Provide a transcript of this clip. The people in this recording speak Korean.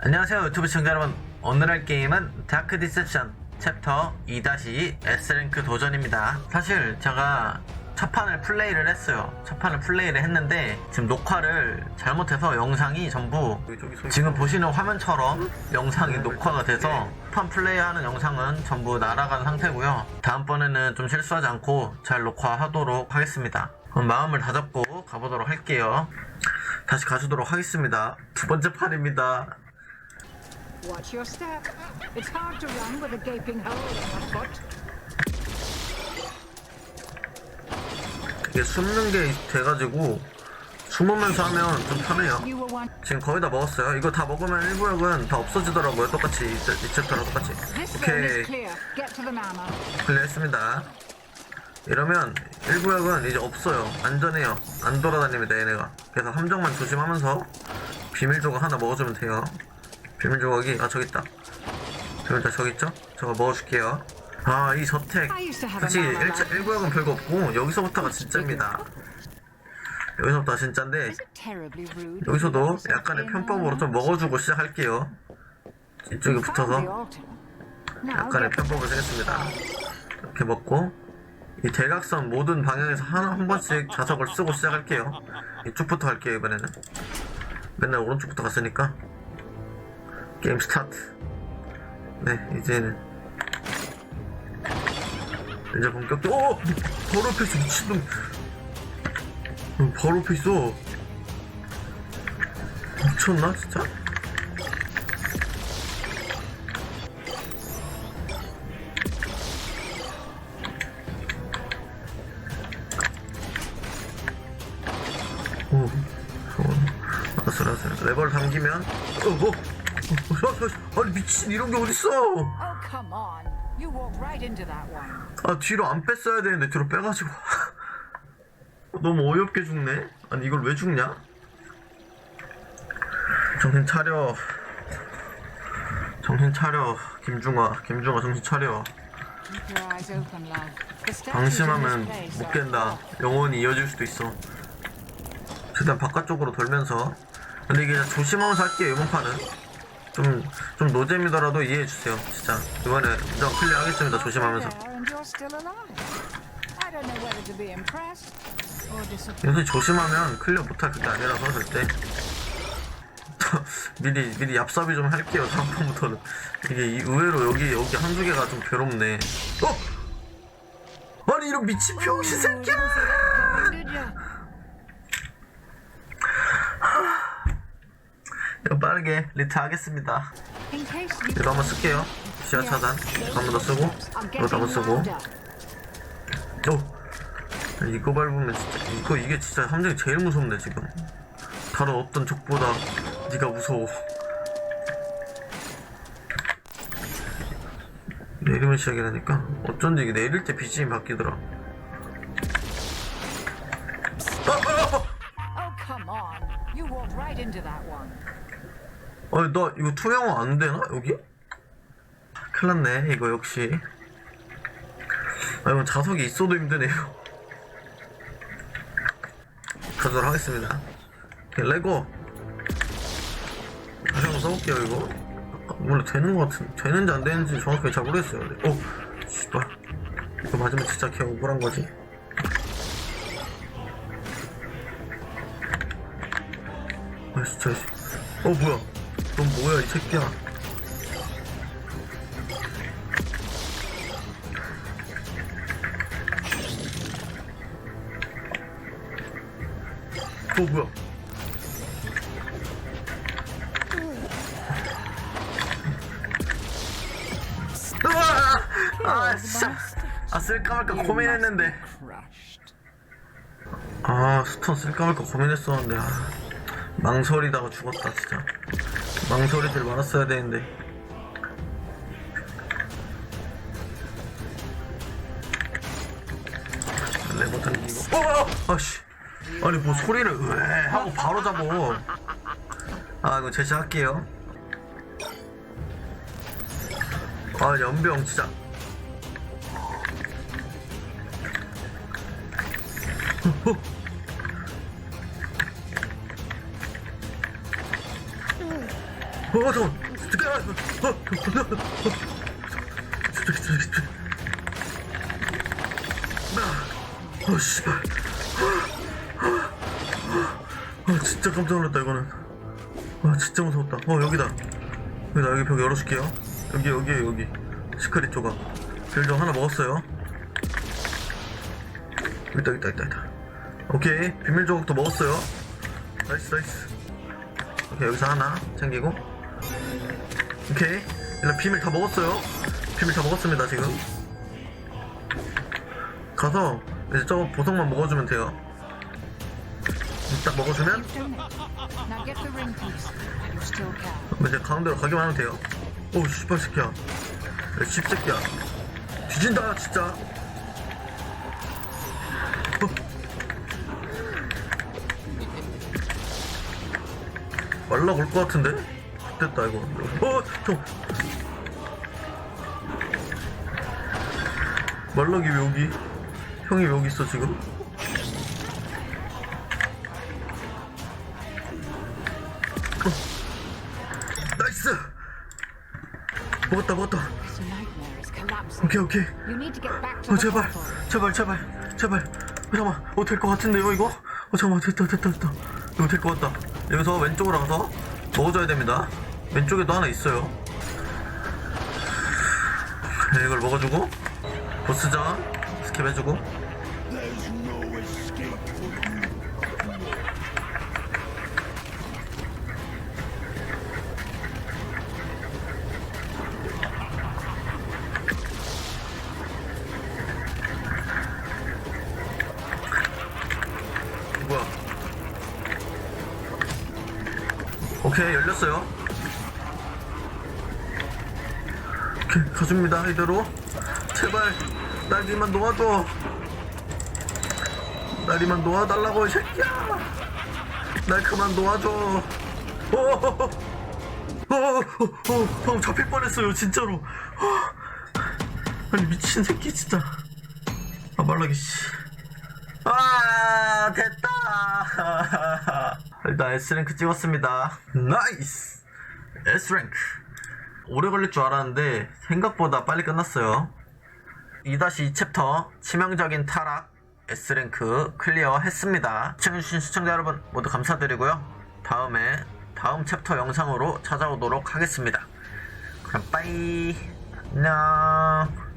안녕하세요 유튜브 시청자 여러분. 오늘 할 게임은 다크 디셉션 챕터 2-2 S랭크 도전입니다. 사실 제가 첫 판을 플레이를 했어요. 첫 판을 플레이를 했는데 지금 녹화를 잘못해서 영상이 전부 지금 보시는 화면처럼 영상이 녹화가 돼서 판 플레이하는 영상은 전부 날아간 상태고요. 다음번에는 좀 실수하지 않고 잘 녹화하도록 하겠습니다. 그럼 마음을 다잡고 가보도록 할게요 다시 가주도록 하겠습니다 두 번째 판입니다 Watch your step. It's hard to run with a gaping hole in your foot. 이게 숨는 게 돼가지고 숨으면서 하면 좀 편해요. You. 지금 거의 다 먹었어요. 이거 다 먹으면 1구역은 다 없어지더라고요. 똑같이 이, 이 챕터랑 똑같이. This zone is 오케이 clear. Get to the mama. 클리어했습니다. 이러면 1구역은 이제 없어요. 안전해요. 안 돌아다닙니다 얘네가. 그래서 함정만 조심하면서 비밀 조각 하나 먹어주면 돼요. 비밀 조각이 아 저기 있다. 비밀 조각 저기 있죠? 저거 먹어줄게요. 아 이 저택 솔직히 a mama 1, like 1구역은 별거 없고 여기서부터가 진짜입니다. 여기서부터가 진짜인데? 여기서도 약간의 편법으로 좀 먹어주고 시작할게요. 이쪽에 붙어서 약간의 편법을 쓰겠습니다. 이렇게 먹고 이 대각선 모든 방향에서 하나 한 번씩 자석을 쓰고 시작할게요. 이쪽부터 할게요 이번에는. 맨날 오른쪽부터 갔으니까 게임 스타트. 네 이제는 이제 본격적으로 오! 바로 앞에 있어 미친놈 어, 바로 앞에 있어 미쳤나 진짜? 알았어, 알았어. 레버를 당기면, 어, 뭐? 어, 어, 어, 아니, 미친, 이런 게 어딨어! Oh. 아, 뒤로 안 뺐어야 되는데, 뒤로 빼가지고. 너무 어이없게 죽네? 아니, 이걸 왜 죽냐? 정신 차려. 정신 차려. 김중아, 김중아, 정신 차려. 방심하면 place 못 깬다. 영원히 이어질 수도 있어. 최대한 바깥쪽으로 돌면서. 근데 이게 조심하면서 할게요, 이번 판은. 좀, 좀 노잼이더라도 이해해주세요, 진짜. 이번에 인정 클리어 하겠습니다, 조심하면서. 요새 조심하면 클리어 못할 그게 아니라서, 절대. 미리, 미리 얍삽이 좀 할게요, 다음번부터는. 이게 이- 의외로 여기, 여기 한두 개가 좀 괴롭네. 어? 아니, 이런 미친 병신 새끼야! Did you? 이거 빠르게 리트 하겠습니다. 이거 한번 쓸게요. 시야 차단. 한번 더 쓰고, 이것도 한번 쓰고. 오! 이거 밟으면 진짜, 이거, 이게 진짜 함정이 제일 무섭네, 지금. 다른 어떤 적보다 네가 무서워. 내리면 시작이라니까? 어쩐지 이게 내릴 때 BGM 바뀌더라. 아, 아, Oh, one. 아! 아니, 나 이거 투명화 안 되나? 여기? 큰일 났네, 이거 역시. 아, 이건 자석이 있어도 힘드네요. 가도록 하겠습니다. 오케이, 레고. 다시 한번 써볼게요, 이거. 아, 원래 되는 것 같은, 되는지 안 되는지 정확하게 잘 모르겠어요. 오! 씨발. 이거 맞으면 진짜 개 억울한 거지. 아, 진짜. 씨. 어, 뭐야. 넌 뭐야, 이 새끼야. 어, 뭐야. 으아! 아, 진짜. 아, 쓸까 말까 고민했는데. 아, 스톤 쓸까 말까 고민했었는데. 아, 망설이다가 죽었다, 진짜. 망설이들 많았어야 되는데. 레버튼 이거. 어! 아씨. 아니 뭐 소리를 왜 하고 바로 잡어. 아 이거 제시할게요. 아 연병 진짜. 어잠 깐 잠깐 어, 어, 어, 어. 저기 저기 저기 나, 어 씨발 아 진짜 깜짝 놀랐다 이거는 아 진짜 무서웠다 어 여기다 여기다 여기 벽 열어줄게요 여기 여기 여기 시크릿 조각 별점 하나 먹었어요 있다 있다 있다 있다 오케이 비밀 조각도 먹었어요 나이스 나이스 오케이 여기서 하나 챙기고 오케이. 일단 비밀 다 먹었어요. 비밀 다 먹었습니다 지금. 가서 이제 저거 보석만 먹어주면 돼요. 딱 먹어주면. 이제 가운데로 가기만 하면 돼요. 오우 씨발 새끼야. 야 씹새끼야. 뒤진다 진짜. 어. 말라고 올것 같은데? 됐다 이거. 어! 형 말락이 왜 여기? 형이 왜 여기 있어 지금? 나이스! 먹었다 먹었다. 오케이 오케이. 어 제발. 제발 제발. 제발. 어, 잠깐만. 어 될 것 같은데요 이거? 어 잠깐만. 됐다 됐다 됐다. 이거 될 것 같다. 여기서 왼쪽으로 가서 먹어줘야 됩니다 왼쪽에도 하나 있어요. 네, 이걸 먹어주고 보스전 스킵 해주고. 뭐야? 오케이 열렸어요 오케이 가줍니다 이대로. 제발 날리만 놓아줘. 날리만 놓아달라고 이 새끼야. 날 그만 놓아줘. 오오오오 형 잡힐 뻔했어요 진짜로. 어. 아니 미친 새끼 진짜. 아 말라기 씨. 아 됐다. 일단 S랭크 찍었습니다. 나이스. S랭크 오래 걸릴 줄 알았는데 생각보다 빨리 끝났어요. 2-2 챕터 치명적인 타락 S랭크 클리어 했습니다. 시청해주신 시청자 여러분 모두 감사드리고요. 다음에 다음 챕터 영상으로 찾아오도록 하겠습니다. 그럼 빠이! 안녕